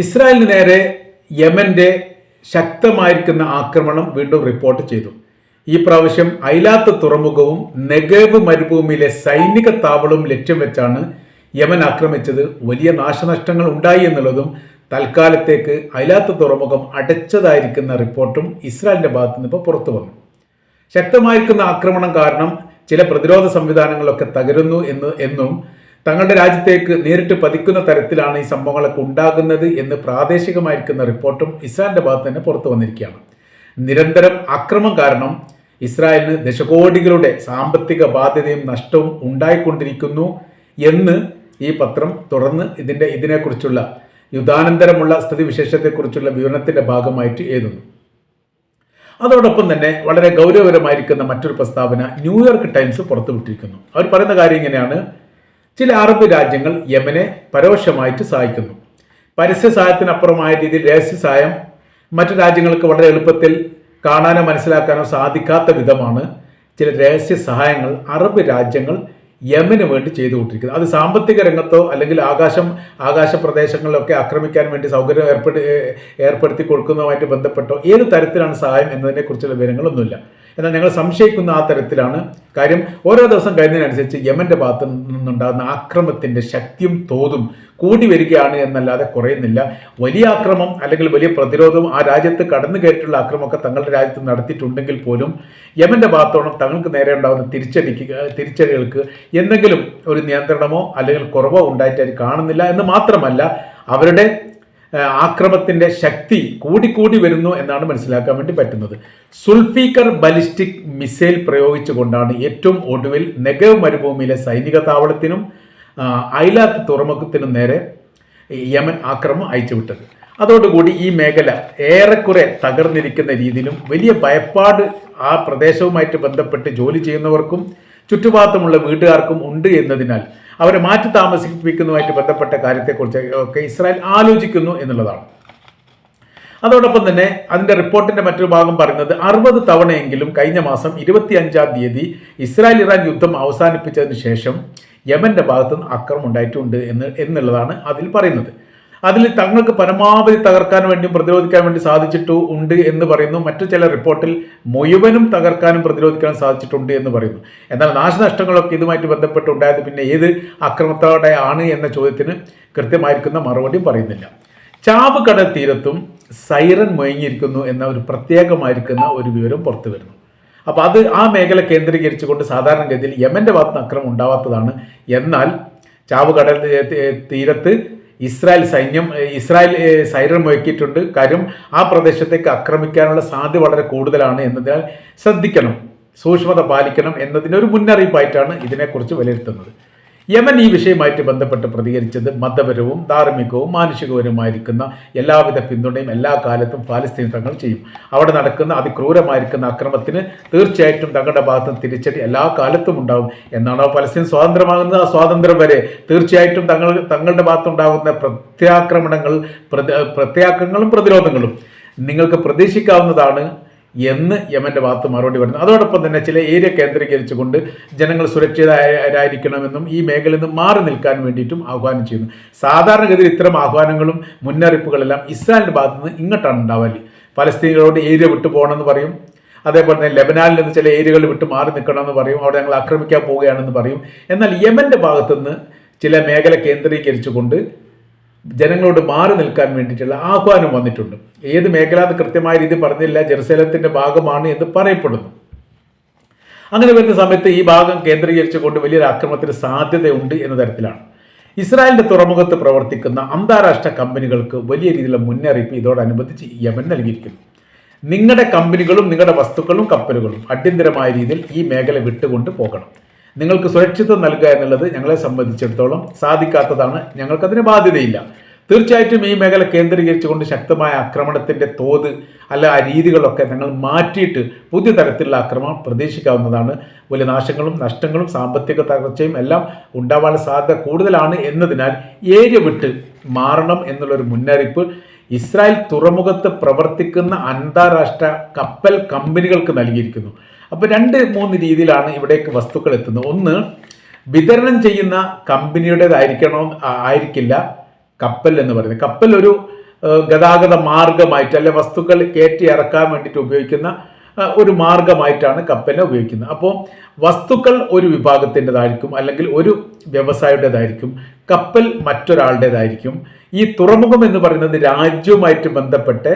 ഇസ്രായേലിന് നേരെ യമന്റെ ശക്തമായിരിക്കുന്ന ആക്രമണം വീണ്ടും റിപ്പോർട്ട് ചെയ്തു. ഈ പ്രാവശ്യം ഐലാത്ത് തുറമുഖവും നെഗേവ് മരുഭൂമിയിലെ സൈനിക താവളവും ലക്ഷ്യം വെച്ചാണ് യമൻ ആക്രമിച്ചത്. വലിയ നാശനഷ്ടങ്ങൾ ഉണ്ടായി എന്നുള്ളതും തൽക്കാലത്തേക്ക് ഐലാത്ത് തുറമുഖം അടച്ചതായിരിക്കുന്ന റിപ്പോർട്ടും ഇസ്രായേലിന്റെ ഭാഗത്തു നിന്ന് ഇപ്പോൾ പുറത്തു വന്നു. ശക്തമായിരിക്കുന്ന ആക്രമണം കാരണം ചില പ്രതിരോധ സംവിധാനങ്ങളൊക്കെ തകരുന്നു എന്ന് എന്നും തങ്ങളുടെ രാജ്യത്തേക്ക് നേരിട്ട് പതിക്കുന്ന തരത്തിലാണ് ഈ സംഭവങ്ങളൊക്കെ ഉണ്ടാകുന്നത് എന്ന് പ്രാദേശികമായിരിക്കുന്ന റിപ്പോർട്ടും ഇസ്രായേലിന്റെ ഭാഗത്ത് തന്നെ പുറത്തു വന്നിരിക്കുകയാണ്. നിരന്തരം അക്രമം കാരണം ഇസ്രായേലിന് ദശകോടികളുടെ സാമ്പത്തിക ബാധ്യതയും നഷ്ടവും ഉണ്ടായിക്കൊണ്ടിരിക്കുന്നു എന്ന് ഈ പത്രം തുടർന്ന് ഇതിന്റെ ഇതിനെക്കുറിച്ചുള്ള യുദ്ധാനന്തരമുള്ള സ്ഥിതിവിശേഷത്തെക്കുറിച്ചുള്ള വിവരണത്തിന്റെ ഭാഗമായിട്ട് എഴുതുന്നു. അതോടൊപ്പം തന്നെ വളരെ ഗൗരവപരമായിരിക്കുന്ന മറ്റൊരു പ്രസ്താവന ന്യൂയോർക്ക് ടൈംസ് പുറത്തുവിട്ടിരിക്കുന്നു. അവർ പറയുന്ന കാര്യം ഇങ്ങനെയാണ്. ചില അറബ് രാജ്യങ്ങൾ യമനെ പരോക്ഷമായിട്ട് സഹായിക്കുന്നു. പരസ്യ സഹായത്തിനപ്പുറമായ രീതിയിൽ രഹസ്യ സഹായം മറ്റു രാജ്യങ്ങൾക്ക് വളരെ എളുപ്പത്തിൽ കാണാനോ മനസ്സിലാക്കാനോ സാധിക്കാത്ത വിധമാണ് ചില രഹസ്യ സഹായങ്ങൾ അറബ് രാജ്യങ്ങൾ യമന് വേണ്ടി ചെയ്തുകൊണ്ടിരിക്കുന്നത്. അത് സാമ്പത്തിക രംഗത്തോ അല്ലെങ്കിൽ ആകാശം ആകാശ പ്രദേശങ്ങളിലൊക്കെ ആക്രമിക്കാൻ വേണ്ടി സൗകര്യം ഏർപ്പെടു ഏർപ്പെടുത്തി കൊടുക്കുന്നതുമായിട്ട് ബന്ധപ്പെട്ടോ ഏത് തരത്തിലാണ് സഹായം എന്നതിനെക്കുറിച്ചുള്ള വിവരങ്ങളൊന്നുമില്ല. എന്നാൽ ഞങ്ങൾ സംശയിക്കുന്ന ആ തരത്തിലാണ് കാര്യം. ഓരോ ദിവസം കഴിയുന്നതിനനുസരിച്ച് യമന്റെ ഭാഗത്ത് നിന്നുണ്ടാകുന്ന ആക്രമത്തിന്റെ ശക്തിയും തോതും കൂടി വരികയാണ് എന്നല്ലാതെ കുറയുന്നില്ല. വലിയ ആക്രമം അല്ലെങ്കിൽ വലിയ പ്രതിരോധം ആ രാജ്യത്ത് കടന്നു കയറ്റുള്ള ആക്രമമൊക്കെ തങ്ങളുടെ രാജ്യത്ത് നടത്തിയിട്ടുണ്ടെങ്കിൽ പോലും യമന്റെ ഭാഗത്തോളം തങ്ങൾക്ക് നേരെ ഉണ്ടാകുന്ന തിരിച്ചടിക്ക് തിരിച്ചടികൾക്ക് എന്തെങ്കിലും ഒരു നിയന്ത്രണമോ അല്ലെങ്കിൽ കുറവോ ഉണ്ടായിട്ട് കാണുന്നില്ല എന്ന് മാത്രമല്ല അവരുടെ ആക്രമത്തിന്റെ ശക്തി കൂടിക്കൂടി വരുന്നു എന്നാണ് മനസ്സിലാക്കാൻ വേണ്ടി പറ്റുന്നത്. സുൽഫീക്കർ ബലിസ്റ്റിക് മിസൈൽ പ്രയോഗിച്ചുകൊണ്ടാണ് ഏറ്റവും ഒടുവിൽ നെഗവ് മരുഭൂമിയിലെ സൈനിക താവളത്തിനും ഐലാത്ത് തുറമുഖത്തിനും നേരെ യമൻ ആക്രമം അയച്ചുവിട്ടത്. അതോടുകൂടി ഈ മേഖല ഏറെക്കുറെ തകർന്നിരിക്കുന്ന രീതിയിലും വലിയ ഭയപ്പാട് ആ പ്രദേശവുമായിട്ട് ബന്ധപ്പെട്ട് ജോലി ചെയ്യുന്നവർക്കും ചുറ്റുപാടുമുള്ള വീട്ടുകാർക്കും ഉണ്ട് എന്നതിനാൽ അവരെ മാറ്റി താമസിപ്പിക്കുന്നതുമായിട്ട് ബന്ധപ്പെട്ട കാര്യത്തെക്കുറിച്ച് ഒക്കെ ഇസ്രായേൽ ആലോചിക്കുന്നു എന്നുള്ളതാണ്. അതോടൊപ്പം തന്നെ അതിന്റെ റിപ്പോർട്ടിന്റെ മറ്റൊരു ഭാഗം പറയുന്നത് അറുപത് തവണയെങ്കിലും കഴിഞ്ഞ മാസം ഇരുപത്തി അഞ്ചാം തീയതി ഇസ്രായേൽ ഇറാൻ യുദ്ധം അവസാനിപ്പിച്ചതിന് ശേഷം യമന്റെ ഭാഗത്തുനിന്ന് അക്രമം ഉണ്ടായിട്ടുണ്ട് എന്ന് എന്നുള്ളതാണ് അതിൽ പറയുന്നത്. അതിൽ തങ്ങൾക്ക് പരമാവധി തകർക്കാൻ വേണ്ടിയും പ്രതിരോധിക്കാൻ വേണ്ടി സാധിച്ചിട്ടു ഉണ്ട് എന്ന് പറയുന്നു. മറ്റു ചില റിപ്പോർട്ടിൽ മുഴുവനും തകർക്കാനും പ്രതിരോധിക്കാനും സാധിച്ചിട്ടുണ്ട് എന്ന് പറയുന്നു. എന്നാൽ നാശനഷ്ടങ്ങളൊക്കെ ഇതുമായിട്ട് ബന്ധപ്പെട്ടുണ്ടായത് പിന്നെ ഏത് അക്രമത്തോടെ ആണ് എന്ന ചോദ്യത്തിന് കൃത്യമായിരിക്കുന്ന മറുപടി പറയുന്നില്ല. ചാവ് കടൽ തീരത്തും സൈറൻ മുഴങ്ങിയിരിക്കുന്നു എന്ന ഒരു പ്രത്യേകമായിരിക്കുന്ന ഒരു വിവരം പുറത്തു വരുന്നു. അപ്പോൾ അത് ആ മേഖല കേന്ദ്രീകരിച്ചുകൊണ്ട് സാധാരണഗതിയിൽ യമന്റെ ഭാഗത്ത് അക്രമം ഉണ്ടാവാത്തതാണ്. എന്നാൽ ചാവ് കടൽ തീരത്ത് ഇസ്രായേൽ സൈന്യം ഇസ്രായേൽ സൈറൻ മുഴക്കിയിട്ടുണ്ട് കാര്യം ആ പ്രദേശത്തേക്ക് ആക്രമിക്കാനുള്ള സാധ്യത വളരെ കൂടുതലാണ് എന്നതിനാൽ ശ്രദ്ധിക്കണം സൂക്ഷ്മത പാലിക്കണം എന്നതിന്റെ ഒരു മുന്നറിയിപ്പായിട്ടാണ് ഇതിനെക്കുറിച്ച് വിലയിരുത്തുന്നത്. യമൻ ഈ വിഷയമായിട്ട് ബന്ധപ്പെട്ട് പ്രതികരിച്ചത് മതപരവും ധാർമ്മികവും മാനുഷികപരവുമായിരിക്കുന്ന എല്ലാവിധ പിന്തുണയും എല്ലാ കാലത്തും പാലസ്തീൻ തങ്ങൾ ചെയ്യും. അവിടെ നടക്കുന്ന അതിക്രൂരമായിരിക്കുന്ന അക്രമത്തിന് തീർച്ചയായിട്ടും തങ്ങളുടെ ഭാഗത്ത് തിരിച്ചടി എല്ലാ കാലത്തും ഉണ്ടാവും എന്നാണ് പലസ്തീൻ സ്വാതന്ത്ര്യമാകുന്നത്. ആ സ്വാതന്ത്ര്യം വരെ തീർച്ചയായിട്ടും തങ്ങൾ തങ്ങളുടെ ഭാഗത്തുണ്ടാകുന്ന പ്രത്യാക്രമണങ്ങൾ പ്രത്യാക്രമണങ്ങളും പ്രതിരോധങ്ങളും നിങ്ങൾക്ക് പ്രതീക്ഷിക്കാവുന്നതാണ് എന്ന് യമന്റെ ഭാഗത്ത് മറുപടി പറഞ്ഞു അതോടൊപ്പം തന്നെ ചില ഏരിയ കേന്ദ്രീകരിച്ചുകൊണ്ട് ജനങ്ങൾ സുരക്ഷിതരായിരിക്കണമെന്നും ഈ മേഖലയിൽ നിന്ന് മാറി നിൽക്കാൻ വേണ്ടിയിട്ടും ആഹ്വാനം ചെയ്യുന്നു. സാധാരണഗതിയിൽ ഇത്തരം ആഹ്വാനങ്ങളും മുന്നറിയിപ്പുകളെല്ലാം ഇസ്രായേലിന്റെ ഭാഗത്തു നിന്ന് ഇങ്ങോട്ടാണ് ഉണ്ടാവൽ. പലസ്തീനികളോട് ഏരിയ വിട്ടു പോകണമെന്ന് പറയും. അതേപോലെ തന്നെ ലെബനാനിൽ നിന്ന് ചില ഏരിയകൾ വിട്ട് മാറി നിൽക്കണമെന്ന് പറയും. അവിടെ ഞങ്ങൾ ആക്രമിക്കാൻ പോവുകയാണെന്ന് പറയും. എന്നാൽ യമന്റെ ഭാഗത്തുനിന്ന് ചില മേഖല കേന്ദ്രീകരിച്ചുകൊണ്ട് ജനങ്ങളോട് മാറി നിൽക്കാൻ വേണ്ടിയിട്ടുള്ള ആഹ്വാനം വന്നിട്ടുണ്ട്. ഏത് മേഖല എന്ന് കൃത്യമായ രീതി പറഞ്ഞില്ല ജെറുസലത്തിന്റെ ഭാഗമാണ് എന്ന് പറയപ്പെടുന്നു. അങ്ങനെ വരുന്ന സമയത്ത് ഈ ഭാഗം കേന്ദ്രീകരിച്ചുകൊണ്ട് വലിയൊരു ആക്രമണത്തിന് സാധ്യതയുണ്ട് എന്ന തരത്തിലാണ്. ഇസ്രായേലിന്റെ തുറമുഖത്ത് പ്രവർത്തിക്കുന്ന അന്താരാഷ്ട്ര കമ്പനികൾക്ക് വലിയ രീതിയിലുള്ള മുന്നറിയിപ്പ് ഇതോടനുബന്ധിച്ച് യമൻ നൽകിയിരിക്കുന്നു. നിങ്ങളുടെ കമ്പനികളും നിങ്ങളുടെ വസ്തുക്കളും കപ്പലുകളും അടിയന്തരമായ രീതിയിൽ ഈ മേഖല വിട്ടുകൊണ്ട് പോകണം. നിങ്ങൾക്ക് സുരക്ഷിതം നൽകുക എന്നുള്ളത് ഞങ്ങളെ സംബന്ധിച്ചിടത്തോളം സാധിക്കാത്തതാണ്. ഞങ്ങൾക്കതിന് ബാധ്യതയില്ല. തീർച്ചയായിട്ടും ഈ മേഖല കേന്ദ്രീകരിച്ചുകൊണ്ട് ശക്തമായ ആക്രമണത്തിന്റെ തോത് അല്ല ആ രീതികളൊക്കെ ഞങ്ങൾ മാറ്റിയിട്ട് പുതിയ തരത്തിലുള്ള ആക്രമണം പ്രതീക്ഷിക്കാവുന്നതാണ്. വലിയ നാശങ്ങളും നഷ്ടങ്ങളും സാമ്പത്തിക തകർച്ചയും എല്ലാം ഉണ്ടാവാനുള്ള സാധ്യത കൂടുതലാണ് എന്നതിനാൽ ഏരിയ വിട്ട് മാറണം എന്നുള്ളൊരു മുന്നറിയിപ്പ് ഇസ്രായേൽ തുറമുഖത്ത് പ്രവർത്തിക്കുന്ന അന്താരാഷ്ട്ര കപ്പൽ കമ്പനികൾക്ക് നൽകിയിരിക്കുന്നു. അപ്പോൾ രണ്ട് മൂന്ന് രീതിയിലാണ് ഇവിടേക്ക് വസ്തുക്കൾ എത്തുന്നത്. ഒന്ന് വിതരണം ചെയ്യുന്ന കമ്പനിയുടേതായിരിക്കണം ആയിരിക്കില്ല. കപ്പൽ എന്ന് പറയുന്നത്. കപ്പൽ ഒരു ഗതാഗത മാർഗമായിട്ട് അല്ലെ വസ്തുക്കൾ കയറ്റി ഇറക്കാൻ വേണ്ടിയിട്ട് ഉപയോഗിക്കുന്ന ഒരു മാർഗമായിട്ടാണ് കപ്പലിനെ ഉപയോഗിക്കുന്നത്. അപ്പോൾ വസ്തുക്കൾ ഒരു വിഭാഗത്തിന്റെതായിരിക്കും അല്ലെങ്കിൽ ഒരു വ്യവസായയുടേതായിരിക്കും കപ്പൽ മറ്റൊരാളുടേതായിരിക്കും. ഈ തുറമുഖം എന്ന് പറയുന്നത് രാജ്യവുമായിട്ട് ബന്ധപ്പെട്ട്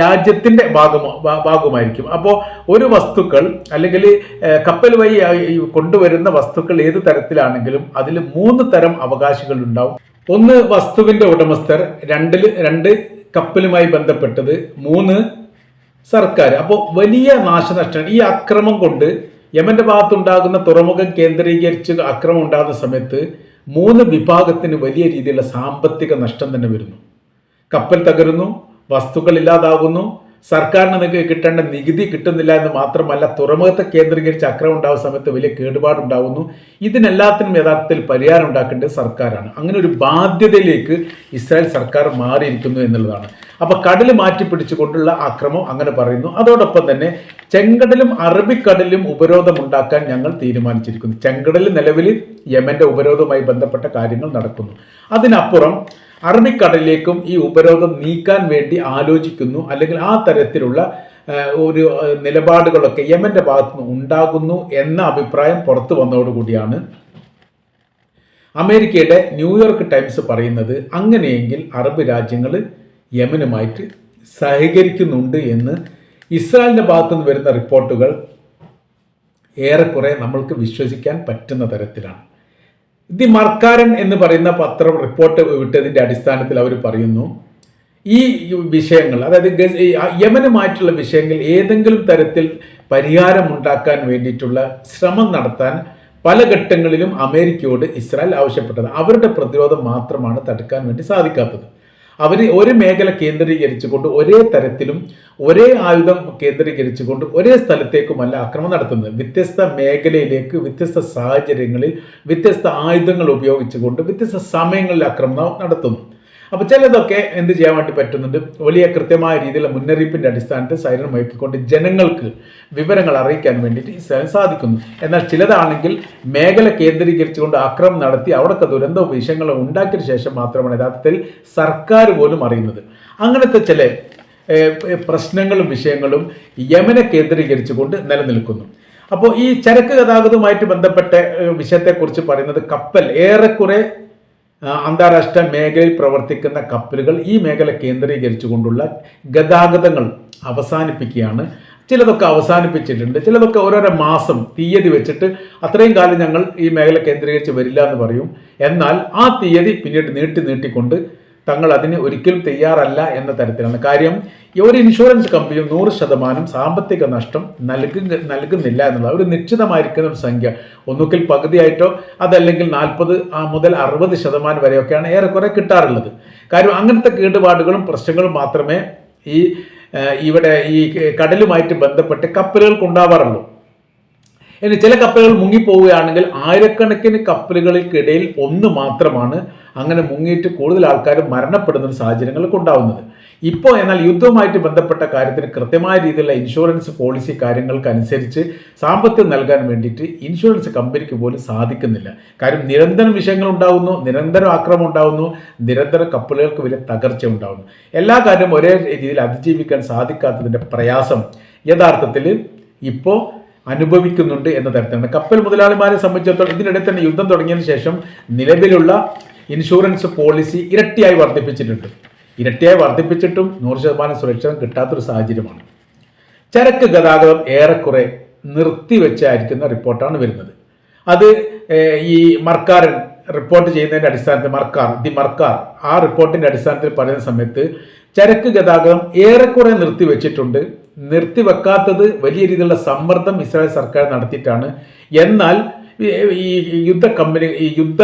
രാജ്യത്തിന്റെ ഭാഗമോ ഭാഗമായിരിക്കും. അപ്പോൾ ഒരു വസ്തുക്കൾ അല്ലെങ്കിൽ കപ്പൽ വഴി കൊണ്ടുവരുന്ന വസ്തുക്കൾ ഏത് തരത്തിലാണെങ്കിലും അതിൽ മൂന്ന് തരം അവകാശികൾ ഉണ്ടാവും ഒന്ന് വസ്തുവിന്റെ ഉടമസ്ഥർ രണ്ടിൽ രണ്ട് കപ്പലുമായി ബന്ധപ്പെട്ടത് മൂന്ന് സർക്കാർ. അപ്പോൾ വലിയ നാശനഷ്ടം ഈ അക്രമം കൊണ്ട് യമന്റെ ഭാഗത്തുണ്ടാകുന്ന തുറമുഖം കേന്ദ്രീകരിച്ച് അക്രമം ഉണ്ടാകുന്ന സമയത്ത് മൂന്ന് വിഭാഗത്തിന് വലിയ രീതിയിലുള്ള സാമ്പത്തിക നഷ്ടം തന്നെ വരുന്നു. കപ്പൽ തകരുന്നു വസ്തുക്കൾ ഇല്ലാതാകുന്നു സർക്കാരിന് നിങ്ങൾക്ക് കിട്ടേണ്ട നികുതി കിട്ടുന്നില്ല എന്ന് മാത്രമല്ല തുറമുഖത്തെ കേന്ദ്രീകരിച്ച് അക്രമം ഉണ്ടാകുന്ന സമയത്ത് വലിയ കേടുപാടുണ്ടാകുന്നു ഇതിനെല്ലാത്തിനും യഥാർത്ഥത്തിൽ പരിഹാരം ഉണ്ടാക്കേണ്ടത് സർക്കാരാണ്. അങ്ങനെ ഒരു ബാധ്യതയിലേക്ക് ഇസ്രായേൽ സർക്കാർ മാറിയിരിക്കുന്നു എന്നുള്ളതാണ്. അപ്പൊ കടൽ മാറ്റി പിടിച്ചുകൊണ്ടുള്ള അക്രമം അങ്ങനെ പറയുന്നു. അതോടൊപ്പം തന്നെ ചെങ്കടലും അറബിക്കടലിലും ഉപരോധം ഉണ്ടാക്കാൻ ഞങ്ങൾ തീരുമാനിച്ചിരിക്കുന്നു. ചെങ്കടൽ നിലവിൽ യമന്റെ ഉപരോധവുമായി ബന്ധപ്പെട്ട കാര്യങ്ങൾ നടക്കുന്നു. അതിനപ്പുറം അറബിക്കടലിലേക്കും ഈ ഉപരോധം നീക്കാൻ വേണ്ടി ആലോചിക്കുന്നു. അല്ലെങ്കിൽ ആ തരത്തിലുള്ള ഒരു നിലപാടുകളൊക്കെ യമന്റെ ഭാഗത്തു നിന്ന് ഉണ്ടാകുന്നു എന്ന അഭിപ്രായം പുറത്തു വന്നതോടുകൂടിയാണ് അമേരിക്കയുടെ ന്യൂയോർക്ക് ടൈംസ് പറയുന്നത് അങ്ങനെയെങ്കിൽ അറബ് രാജ്യങ്ങൾ യമനുമായിട്ട് സഹകരിക്കുന്നുണ്ട് എന്ന്. ഇസ്രായേലിന്റെ ഭാഗത്തു നിന്ന് വരുന്ന റിപ്പോർട്ടുകൾ ഏറെക്കുറെ നമ്മൾക്ക് വിശ്വസിക്കാൻ പറ്റുന്ന തരത്തിലാണ്. ദി മർക്കാരൻ എന്ന് പറയുന്ന പത്രം റിപ്പോർട്ട് വിട്ടതിന്റെ അടിസ്ഥാനത്തിൽ അവർ പറയുന്നു. ഈ വിഷയങ്ങൾ അതായത് യമനുമായിട്ടുള്ള വിഷയങ്ങൾ ഏതെങ്കിലും തരത്തിൽ പരിഹാരമുണ്ടാക്കാൻ വേണ്ടിയിട്ടുള്ള ശ്രമം നടത്താൻ പല ഘട്ടങ്ങളിലും അമേരിക്കയോട് ഇസ്രായേൽ ആവശ്യപ്പെട്ടത്. അവരുടെ പ്രതിരോധം മാത്രമാണ് തടുക്കാൻ വേണ്ടി സാധിക്കാത്തത്. അവർ ഒരു മേഖല കേന്ദ്രീകരിച്ചുകൊണ്ട് ഒരേ തരത്തിലും ഒരേ ആയുധം കേന്ദ്രീകരിച്ചുകൊണ്ട് ഒരേ സ്ഥലത്തേക്കുമല്ല ആക്രമണം നടത്തുന്നത്. വ്യത്യസ്ത മേഖലയിലേക്ക് വ്യത്യസ്ത സാഹചര്യങ്ങളിൽ വ്യത്യസ്ത ആയുധങ്ങൾ ഉപയോഗിച്ചുകൊണ്ട് വ്യത്യസ്ത സമയങ്ങളിൽ ആക്രമണം നടത്തുന്നു. അപ്പോൾ ചിലതൊക്കെ എന്ത് ചെയ്യാൻ വേണ്ടി പറ്റുന്നുണ്ട്? വലിയ കൃത്യമായ രീതിയിലുള്ള മുന്നറിയിപ്പിന്റെ അടിസ്ഥാനത്തിൽ സൈറൻ മുഴക്കിക്കൊണ്ട് ജനങ്ങൾക്ക് വിവരങ്ങൾ അറിയിക്കാൻ വേണ്ടിയിട്ട് ഇസ്രായേൽ സാധിക്കുന്നു. എന്നാൽ ചിലതാണെങ്കിൽ മേഖല കേന്ദ്രീകരിച്ചുകൊണ്ട് അക്രമം നടത്തി അവിടുത്തെ ദുരന്ത വിഷയങ്ങൾ ഉണ്ടാക്കിയ ശേഷം മാത്രമാണ് യഥാർത്ഥത്തിൽ സർക്കാർ പോലും അറിയുന്നത്. അങ്ങനത്തെ ചില പ്രശ്നങ്ങളും വിഷയങ്ങളും യമനെ കേന്ദ്രീകരിച്ചുകൊണ്ട് നിലനിൽക്കുന്നു. അപ്പോൾ ഈ ചരക്ക് ഗതാഗതവുമായിട്ട് ബന്ധപ്പെട്ട വിഷയത്തെക്കുറിച്ച് പറയുന്നത് കപ്പൽ ഏറെക്കുറെ അന്താരാഷ്ട്ര മേഖലയിൽ പ്രവർത്തിക്കുന്ന കപ്പലുകൾ ഈ മേഖല കേന്ദ്രീകരിച്ചുകൊണ്ടുള്ള ഗതാഗതങ്ങൾ അവസാനിപ്പിക്കുകയാണ്. ചിലതൊക്കെ അവസാനിപ്പിച്ചിട്ടുണ്ട്. ചിലതൊക്കെ ഓരോരോ മാസം തീയതി വെച്ചിട്ട് അത്രയും കാലം ഞങ്ങൾ ഈ മേഖല കേന്ദ്രീകരിച്ച് വരില്ല എന്ന് പറയും. എന്നാൽ ആ തീയതി പിന്നീട് നീട്ടി നീട്ടിക്കൊണ്ട് തങ്ങൾ അതിന് ഒരിക്കലും തയ്യാറല്ല എന്ന തരത്തിലാണ് കാര്യം. ഒരു ഇൻഷുറൻസ് കമ്പനിയും നൂറ് ശതമാനം സാമ്പത്തിക നഷ്ടം നൽകുക നൽകുന്നില്ല എന്നുള്ള ഒരു നിശ്ചിതമായിരിക്കുന്ന ഒരു സംഖ്യ. ഒന്നുകിൽ പകുതിയായിട്ടോ അതല്ലെങ്കിൽ നാൽപ്പത് മുതൽ അറുപത് ശതമാനം വരെയൊക്കെയാണ് ഏറെക്കുറെ കിട്ടാറുള്ളത്. കാര്യം അങ്ങനത്തെ കേടുപാടുകളും പ്രശ്നങ്ങളും മാത്രമേ ഈ ഇവിടെ ഈ കടലുമായിട്ട് ബന്ധപ്പെട്ട് കപ്പലുകൾക്ക് ഉണ്ടാവാറുള്ളൂ ഇനി ചില കപ്പലുകൾ മുങ്ങിപ്പോവുകയാണെങ്കിൽ ആയിരക്കണക്കിന് കപ്പലുകൾക്കിടയിൽ ഒന്ന് മാത്രമാണ് അങ്ങനെ മുങ്ങിയിട്ട് കൂടുതൽ ആൾക്കാർ മരണപ്പെടുന്ന ഒരു സാഹചര്യങ്ങളൊക്കെ ഉണ്ടാവുന്നത്. ഇപ്പോൾ എന്നാൽ യുദ്ധവുമായിട്ട് ബന്ധപ്പെട്ട കാര്യത്തിന് കൃത്യമായ രീതിയിലുള്ള ഇൻഷുറൻസ് പോളിസി കാര്യങ്ങൾക്ക് അനുസരിച്ച് സാമ്പത്തികം നൽകാൻ വേണ്ടിയിട്ട് ഇൻഷുറൻസ് കമ്പനിക്ക് പോലും സാധിക്കുന്നില്ല. കാര്യം നിരന്തരം വിഷയങ്ങൾ ഉണ്ടാകുന്നു നിരന്തരം ആക്രമം ഉണ്ടാകുന്നു നിരന്തര കപ്പലുകൾക്ക് വലിയ തകർച്ച ഉണ്ടാകുന്നു എല്ലാ കാര്യവും ഒരേ രീതിയിൽ അതിജീവിക്കാൻ സാധിക്കാത്തതിന്റെ പ്രയാസം യഥാർത്ഥത്തിൽ ഇപ്പോൾ അനുഭവിക്കുന്നുണ്ട് എന്ന തരത്തിലാണ്. കപ്പൽ മുതലാളിമാരെ സംബന്ധിച്ചിടത്തോളം ഇതിനിടെ തന്നെ യുദ്ധം തുടങ്ങിയതിന് ശേഷം നിലവിലുള്ള ഇൻഷുറൻസ് പോളിസി ഇരട്ടിയായി വർദ്ധിപ്പിച്ചിട്ടുണ്ട്. ഇരട്ടിയായി വർദ്ധിപ്പിച്ചിട്ടും നൂറ് ശതമാനം സുരക്ഷിതം കിട്ടാത്തൊരു സാഹചര്യമാണ്. ചരക്ക് ഗതാഗതം ഏറെക്കുറെ നിർത്തിവെച്ചായിരിക്കുന്ന റിപ്പോർട്ടാണ് വരുന്നത്. അത് ഈ മർക്കാരൻ റിപ്പോർട്ട് ചെയ്യുന്നതിന്റെ അടിസ്ഥാനത്തിൽ മർക്കാർ ദി മർക്കാർ ആ റിപ്പോർട്ടിന്റെ അടിസ്ഥാനത്തിൽ പറയുന്ന സമയത്ത് ചരക്ക് ഗതാഗതം ഏറെക്കുറെ നിർത്തിവെച്ചിട്ടുണ്ട്. നിർത്തിവെക്കാത്തത് വലിയ രീതിയിലുള്ള സമ്മർദ്ദം ഇസ്രായേൽ സർക്കാർ നടത്തിയിട്ടാണ്. എന്നാൽ ഈ യുദ്ധ കമ്പനി ഈ യുദ്ധ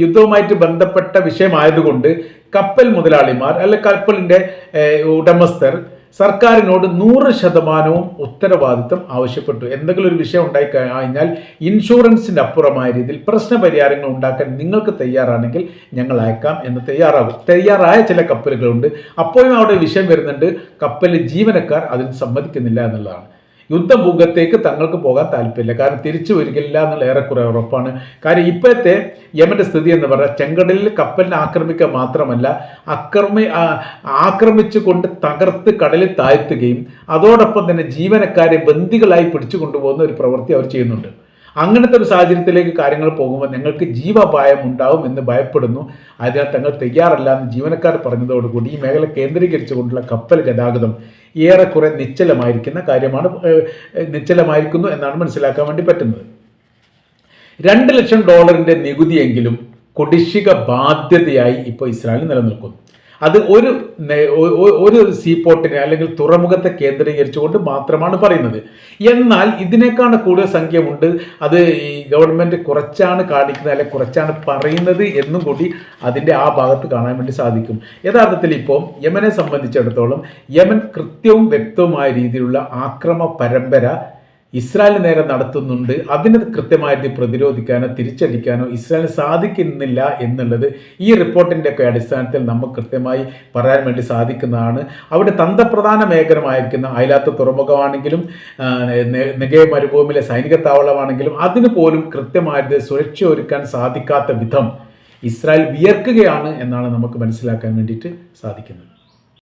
യുദ്ധവുമായിട്ട് ബന്ധപ്പെട്ട വിഷയമായതുകൊണ്ട് കപ്പൽ മുതലാളിമാർ അല്ലെ കപ്പലിന്റെ ഏഹ്, ഉടമസ്ഥർ സർക്കാരിനോട് നൂറ് ശതമാനവും ഉത്തരവാദിത്തം ആവശ്യപ്പെട്ടു. എന്തെങ്കിലും ഒരു വിഷയം ഉണ്ടായി കഴിഞ്ഞാൽ ഇൻഷുറൻസിന്റെ അപ്പുറമായ രീതിയിൽ പ്രശ്ന പരിഹാരങ്ങൾ ഉണ്ടാക്കാൻ നിങ്ങൾക്ക് തയ്യാറാണെങ്കിൽ ഞങ്ങൾ അയക്കാം എന്ന് തയ്യാറാകും. തയ്യാറായ ചില കപ്പലുകളുണ്ട്. അപ്പോഴും അവിടെ വിഷയം വരുന്നുണ്ട്. കപ്പലിലെ ജീവനക്കാർ അതിന് സമ്മതിക്കുന്നില്ല എന്നുള്ളതാണ്. യുദ്ധമുഖത്തേക്ക് തങ്ങൾക്ക് പോകാൻ താല്പര്യമില്ല. കാരണം തിരിച്ചു വരികില്ല എന്നുള്ള ഏറെക്കുറെ ഉറപ്പാണ്. കാര്യം ഇപ്പോഴത്തെ യമന്റെ സ്ഥിതി എന്ന് പറഞ്ഞാൽ ചെങ്കടലിൽ കപ്പലിനെ ആക്രമിക്കുക മാത്രമല്ല അക്രമി ആക്രമിച്ചു ആക്രമിച്ചുകൊണ്ട് തകർത്ത് കടലിൽ താഴ്ത്തുകയും അതോടൊപ്പം തന്നെ ജീവനക്കാരെ ബന്ദികളായി പിടിച്ചു കൊണ്ടുപോകുന്ന ഒരു പ്രവൃത്തി അവർ ചെയ്യുന്നുണ്ട്. അങ്ങനത്തെ ഒരു സാഹചര്യത്തിലേക്ക് കാര്യങ്ങൾ പോകുമ്പോൾ ഞങ്ങൾക്ക് ജീവഭയം ഉണ്ടാവും എന്ന് ഭയപ്പെടുന്നു. അതിനാൽ തങ്ങൾ തയ്യാറല്ല എന്ന് ജീവനക്കാർ പറഞ്ഞതോടുകൂടി ഈ മേഖല കേന്ദ്രീകരിച്ചുകൊണ്ടുള്ള കപ്പൽ ഗതാഗതം ഏറെക്കുറെ നിശ്ചലമായിരിക്കുന്ന കാര്യമാണ് നിശ്ചലമായിരിക്കുന്നു എന്നാണ് മനസ്സിലാക്കാൻ വേണ്ടി പറ്റുന്നത്. രണ്ട് ലക്ഷം ഡോളറിന്റെ നികുതിയെങ്കിലും കുടിശ്ശിക ബാധ്യതയായി ഇപ്പോൾ ഇസ്രായേൽ നിലനിൽക്കുന്നു. അത് ഒരു ഒരു സീപോർട്ടിനെ അല്ലെങ്കിൽ തുറമുഖത്തെ കേന്ദ്രീകരിച്ചുകൊണ്ട് മാത്രമാണ് പറയുന്നത്. എന്നാൽ ഇതിനേക്കാൾ കൂടുതൽ സംഖ്യമുണ്ട്. അത് ഈ ഗവൺമെന്റ് കുറച്ചാണ് കാണിക്കുന്നത് അല്ലെങ്കിൽ കുറച്ചാണ് പറയുന്നത് എന്നും കൂടി അതിന്റെ ആ ഭാഗത്ത് കാണാൻ വേണ്ടി സാധിക്കും. യഥാർത്ഥത്തിൽ ഇപ്പോൾ യമനെ സംബന്ധിച്ചിടത്തോളം യമൻ കൃത്യവും വ്യക്തവുമായ രീതിയിലുള്ള ആക്രമ പരമ്പര ഇസ്രായേലിന് നേരെ നടത്തുന്നുണ്ട്. അതിനെ കൃത്യമായിട്ട് പ്രതിരോധിക്കാനോ തിരിച്ചടിക്കാനോ ഇസ്രായേലിന് സാധിക്കുന്നില്ല എന്നുള്ളത് ഈ റിപ്പോർട്ടിന്റെ ഒക്കെ അടിസ്ഥാനത്തിൽ നമുക്ക് കൃത്യമായി പറയാൻ വേണ്ടി സാധിക്കുന്നതാണ്. അവിടെ തന്ത്രപ്രധാന മേഖലമായിരിക്കുന്ന അയലാത്ത തുറമുഖമാണെങ്കിലും നെഗേ മരുഭൂമിയിലെ സൈനിക താവളമാണെങ്കിലും അതിന് പോലും കൃത്യമായിട്ട് സുരക്ഷ ഒരുക്കാൻ സാധിക്കാത്ത വിധം ഇസ്രായേൽ വിയർക്കുകയാണ് എന്നാണ് നമുക്ക് മനസ്സിലാക്കാൻ വേണ്ടിയിട്ട് സാധിക്കുന്നത്.